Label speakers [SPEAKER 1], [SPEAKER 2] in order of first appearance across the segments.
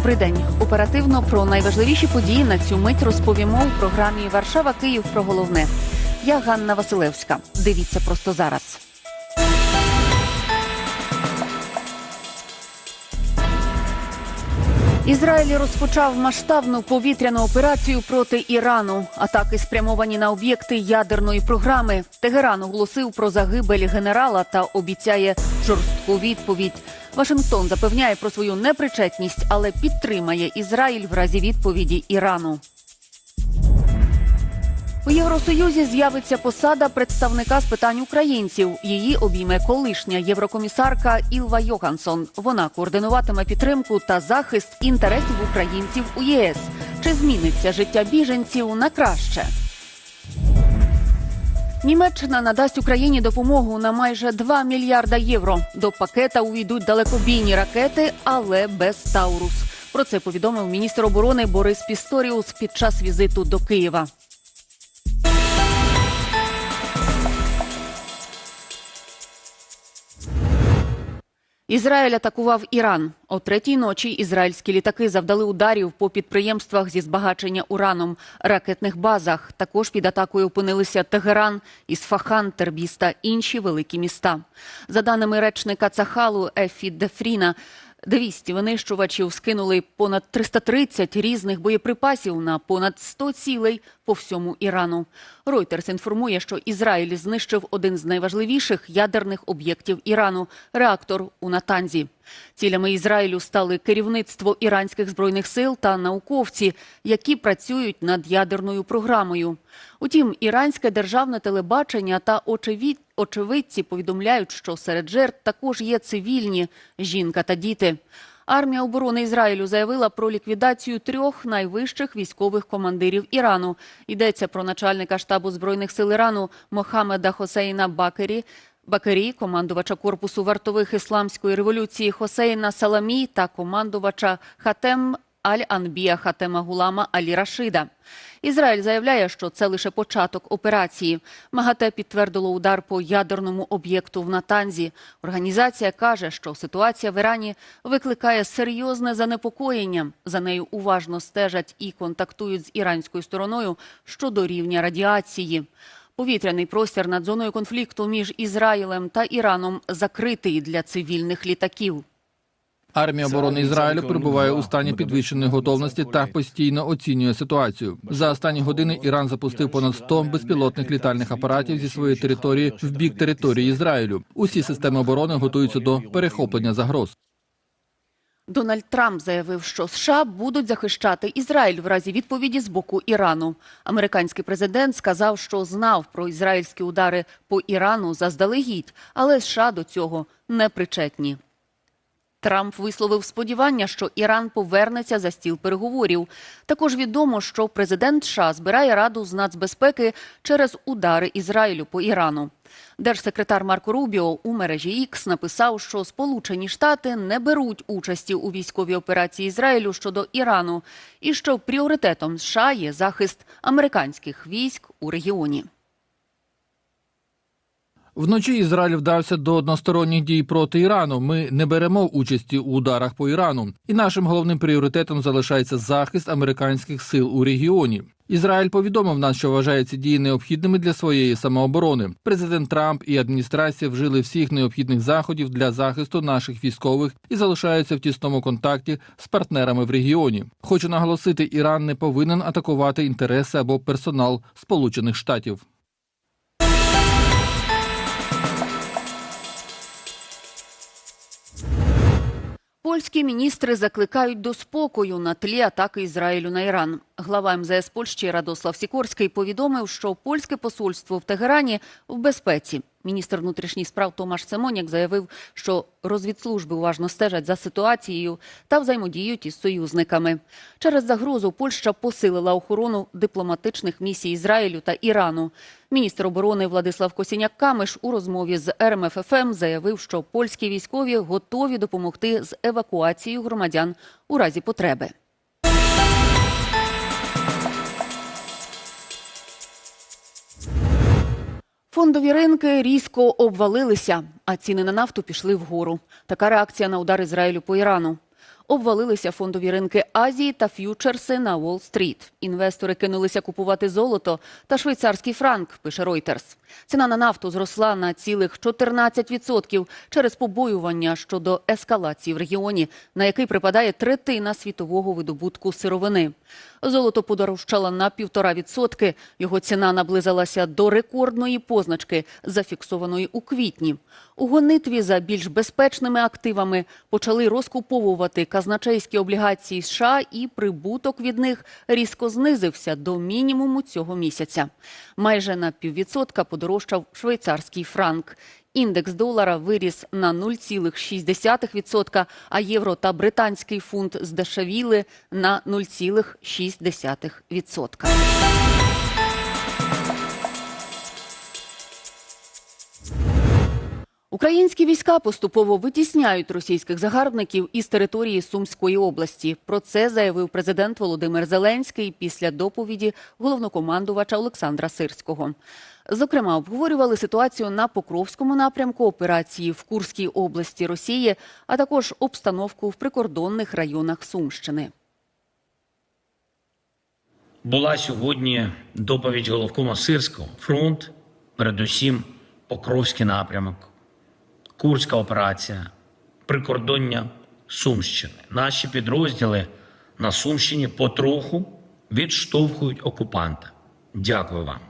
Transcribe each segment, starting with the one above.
[SPEAKER 1] Добрий день. Оперативно про найважливіші події на цю мить розповімо у програмі Варшава Київ про головне. Я Ганна Василевська. Дивіться просто зараз. Ізраїль розпочав масштабну повітряну операцію проти Ірану. Атаки спрямовані на об'єкти ядерної програми. Тегеран оголосив про загибель генерала та обіцяє жорстку відповідь. Вашингтон запевняє про свою непричетність, але підтримає Ізраїль в разі відповіді Ірану. У Євросоюзі з'явиться посада представника з питань українців. Її обійме колишня єврокомісарка Ілва Йоханссон. Вона координуватиме підтримку та захист інтересів українців у ЄС. Чи зміниться життя біженців на краще? Німеччина надасть Україні допомогу на майже 2 мільярда євро. До пакета увійдуть далекобійні ракети, але без Таурус. Про це повідомив міністр оборони Борис Пісторіус під час візиту до Києва. Ізраїль атакував Іран. О третій ночі ізраїльські літаки завдали ударів по підприємствах зі збагачення ураном, ракетних базах. Також під атакою опинилися Тегеран, Ісфахан, Тербіс та інші великі міста. За даними речника Цахалу Ефі Дефріна, 200 винищувачів скинули понад 330 різних боєприпасів на понад 100 цілей по всьому Ірану. Ройтерс інформує, що Ізраїль знищив один з найважливіших ядерних об'єктів Ірану реактор у Натанзі. Цілями Ізраїлю стали керівництво іранських збройних сил та науковці, які працюють над ядерною програмою. Утім, іранське державне телебачення та очевидці повідомляють, що серед жертв також є цивільні жінка та діти. Армія оборони Ізраїлю заявила про ліквідацію трьох найвищих військових командирів Ірану. Йдеться про начальника штабу збройних сил Ірану Мохамеда Хосейна Бакері. Бакері, командувача корпусу вартових ісламської революції Хосейна Саламі та командувача Хатем Аль-Анбія Хатема Гулама Алі Рашида. Ізраїль заявляє, що це лише початок операції. МАГАТЕ підтвердило удар по ядерному об'єкту в Натанзі. Організація каже, що ситуація в Ірані викликає серйозне занепокоєння. За нею уважно стежать і контактують з іранською стороною щодо рівня радіації. Повітряний простір над зоною конфлікту між Ізраїлем та Іраном закритий для цивільних літаків.
[SPEAKER 2] Армія оборони Ізраїлю перебуває у стані підвищеної готовності та постійно оцінює ситуацію. За останні години Іран запустив понад 100 безпілотних літальних апаратів зі своєї території в бік території Ізраїлю. Усі системи оборони готуються до перехоплення загроз.
[SPEAKER 1] Дональд Трамп заявив, що США будуть захищати Ізраїль в разі відповіді з боку Ірану. Американський президент сказав, що знав про ізраїльські удари по Ірану заздалегідь, але США до цього не причетні. Трамп висловив сподівання, що Іран повернеться за стіл переговорів. Також відомо, що президент США збирає раду з нацбезпеки через удари Ізраїлю по Ірану. Держсекретар Марко Рубіо у мережі X написав, що Сполучені Штати не беруть участі у військовій операції Ізраїлю щодо Ірану, і що пріоритетом США є захист американських військ у регіоні.
[SPEAKER 2] Вночі Ізраїль вдався до односторонніх дій проти Ірану. Ми не беремо участі у ударах по Ірану, і нашим головним пріоритетом залишається захист американських сил у регіоні. Ізраїль повідомив нас, що вважає ці дії необхідними для своєї самооборони. Президент Трамп і адміністрація вжили всіх необхідних заходів для захисту наших військових і залишаються в тісному контакті з партнерами в регіоні. Хочу наголосити, Іран не повинен атакувати інтереси або персонал Сполучених Штатів.
[SPEAKER 1] Польські міністри закликають до спокою на тлі атаки Ізраїлю на Іран. Глава МЗС Польщі Радослав Сікорський повідомив, що польське посольство в Тегерані в безпеці. Міністр внутрішніх справ Томаш Семоняк заявив, що розвідслужби уважно стежать за ситуацією та взаємодіють із союзниками. Через загрозу Польща посилила охорону дипломатичних місій Ізраїлю та Ірану. Міністр оборони Владислав Косіняк Камиш у розмові з РМФФМ заявив, що польські військові готові допомогти з евакуацією громадян у разі потреби. Фондові ринки різко обвалилися, а ціни на нафту пішли вгору. Така реакція на удар Ізраїлю по Ірану. Обвалилися фондові ринки Азії та ф'ючерси на Уолл-стріт. Інвестори кинулися купувати золото та швейцарський франк, пише Reuters. Ціна на нафту зросла на цілих 14% через побоювання щодо ескалації в регіоні, на який припадає третина світового видобутку сировини. Золото подорожчало на півтора відсотки. Його ціна наблизилася до рекордної позначки, зафіксованої у квітні. У гонитві за більш безпечними активами почали розкуповувати казначейські облігації США, і прибуток від них різко знизився до мінімуму цього місяця. Майже на піввідсотка подорожчав швейцарський франк. Індекс долара виріс на 0,6%, а євро та британський фунт здешевіли на 0,6%. Українські війська поступово витісняють російських загарбників із території Сумської області. Про це заявив президент Володимир Зеленський після доповіді головнокомандувача Олександра Сирського. Зокрема, обговорювали ситуацію на Покровському напрямку, операції в Курській області Росії, а також обстановку в прикордонних районах Сумщини.
[SPEAKER 3] Була сьогодні доповідь головкома Сирського. Фронт, передусім Покровський напрямок, Курська операція, прикордоння Сумщини. Наші підрозділи на Сумщині потроху відштовхують окупанта. Дякую вам.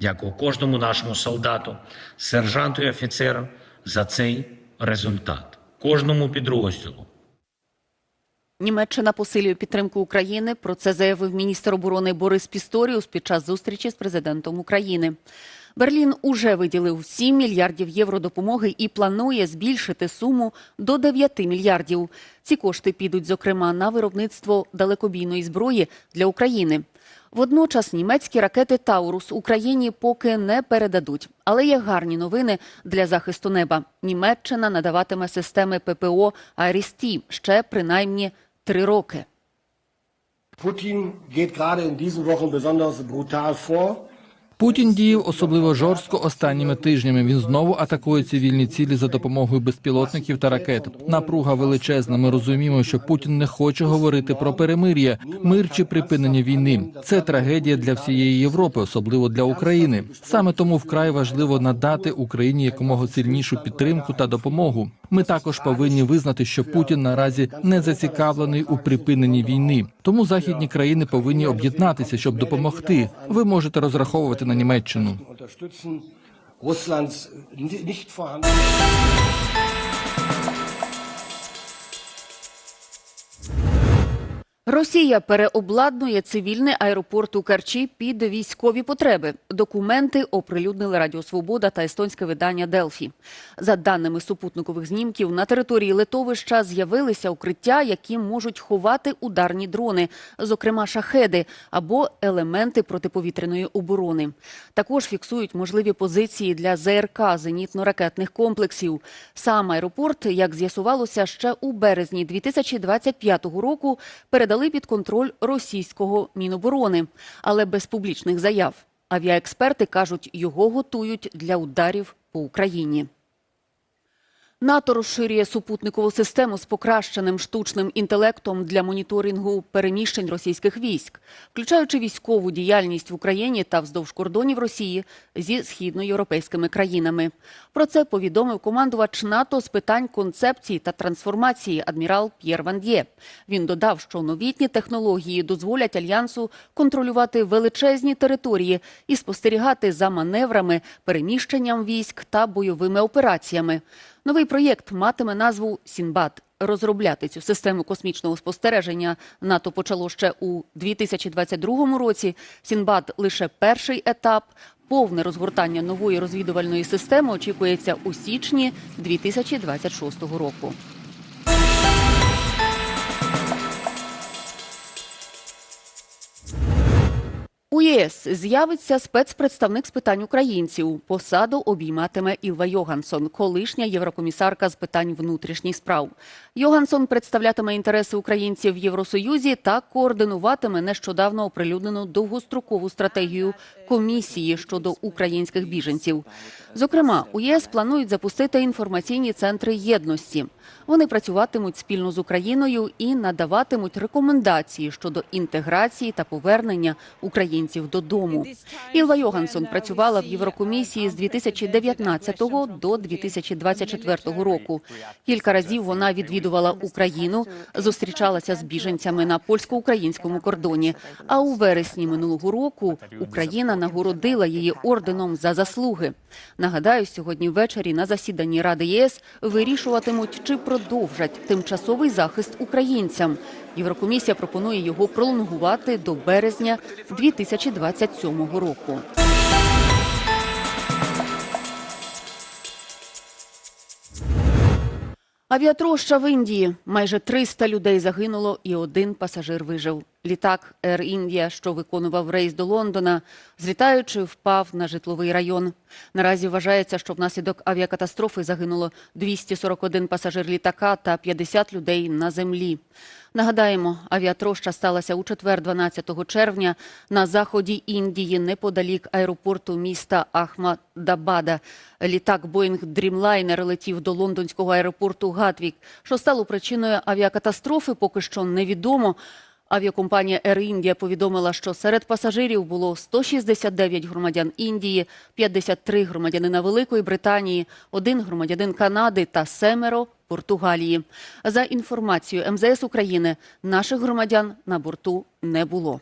[SPEAKER 3] Дякую кожному нашому солдату, сержанту і офіцеру за цей результат. Кожному підрозділу,
[SPEAKER 1] Німеччина посилює підтримку України. Про це заявив міністр оборони Борис Пісторіус під час зустрічі з президентом України. Берлін уже виділив 7 мільярдів євро допомоги і планує збільшити суму до 9 мільярдів. Ці кошти підуть, зокрема, на виробництво далекобійної зброї для України. Водночас німецькі ракети Таурус Україні поки не передадуть. Але є гарні новини для захисту неба. Німеччина надаватиме системи ППО Арісті ще принаймні три роки.
[SPEAKER 4] Putin geht gerade in diesen Wochen besonders brutal vor.
[SPEAKER 2] Путін діяв особливо жорстко останніми тижнями. Він знову атакує цивільні цілі за допомогою безпілотників та ракет. Напруга величезна. Ми розуміємо, що Путін не хоче говорити про перемир'я, мир чи припинення війни. Це трагедія для всієї Європи, особливо для України. Саме тому вкрай важливо надати Україні якомога сильнішу підтримку та допомогу. Ми також повинні визнати, що Путін наразі не зацікавлений у припиненні війни. Тому західні країни повинні об'єднатися, щоб допомогти. Ви можете розраховувати на Німеччину.
[SPEAKER 1] Росія переобладнує цивільний аеропорт у Керчі під військові потреби. Документи оприлюднили Радіо Свобода та естонське видання Делфі. За даними супутникових знімків, на території литовища з'явилися укриття, які можуть ховати ударні дрони, зокрема шахеди або елементи протиповітряної оборони. Також фіксують можливі позиції для ЗРК зенітно-ракетних комплексів. Сам аеропорт, як з'ясувалося, ще у березні 2025 року передали під контроль російського міноборони, але без публічних заяв. Авіаексперти кажуть, його готують для ударів по Україні. НАТО розширює супутникову систему з покращеним штучним інтелектом для моніторингу переміщень російських військ, включаючи військову діяльність в Україні та вздовж кордонів Росії зі східноєвропейськими країнами. Про це повідомив командувач НАТО з питань концепції та трансформації адмірал П'єр Ванд'є. Він додав, що новітні технології дозволять альянсу контролювати величезні території і спостерігати за маневрами, переміщенням військ та бойовими операціями. Новий проєкт матиме назву Сінбад. Розробляти цю систему космічного спостереження НАТО почало ще у 2022 році. Сінбад лише перший етап. Повне розгортання нової розвідувальної системи очікується у січні 2026 року. У ЄС з'явиться спецпредставник з питань українців. Посаду обійматиме Ілва Йогансон, колишня єврокомісарка з питань внутрішніх справ. Йогансон представлятиме інтереси українців в Євросоюзі та координуватиме нещодавно оприлюднену довгострокову стратегію комісії щодо українських біженців. Зокрема, у ЄС планують запустити інформаційні центри єдності. Вони працюватимуть спільно з Україною і надаватимуть рекомендації щодо інтеграції та повернення українців додому. Ілва Йогансон працювала в Єврокомісії з 2019 до 2024 року. Кілька разів вона відвідувала Україну, зустрічалася з біженцями на польсько-українському кордоні. А у вересні минулого року Україна нагородила її орденом за заслуги. Нагадаю, сьогодні ввечері на засіданні Ради ЄС вирішуватимуть, чи продовжать тимчасовий захист українцям. Єврокомісія пропонує його пролонгувати до березня 2027 року. Авіатроща в Індії. Майже 300 людей загинуло і один пасажир вижив. Літак Air India, що виконував рейс до Лондона, злітаючи, впав на житловий район. Наразі вважається, що внаслідок авіакатастрофи загинуло 241 пасажир літака та 50 людей на землі. Нагадаємо, авіатроща сталася у четвер, 12 червня, на заході Індії, неподалік аеропорту міста Ахмадабада. Літак Боїнг Дрімлайнер летів до лондонського аеропорту Гатвік. Що стало причиною авіакатастрофи, поки що невідомо. Авіакомпанія Air India повідомила, що серед пасажирів було 169 громадян Індії, 53 громадянина Великої Британії, один громадянин Канади та семеро Португалії. За інформацією МЗС України, наших громадян на борту не було.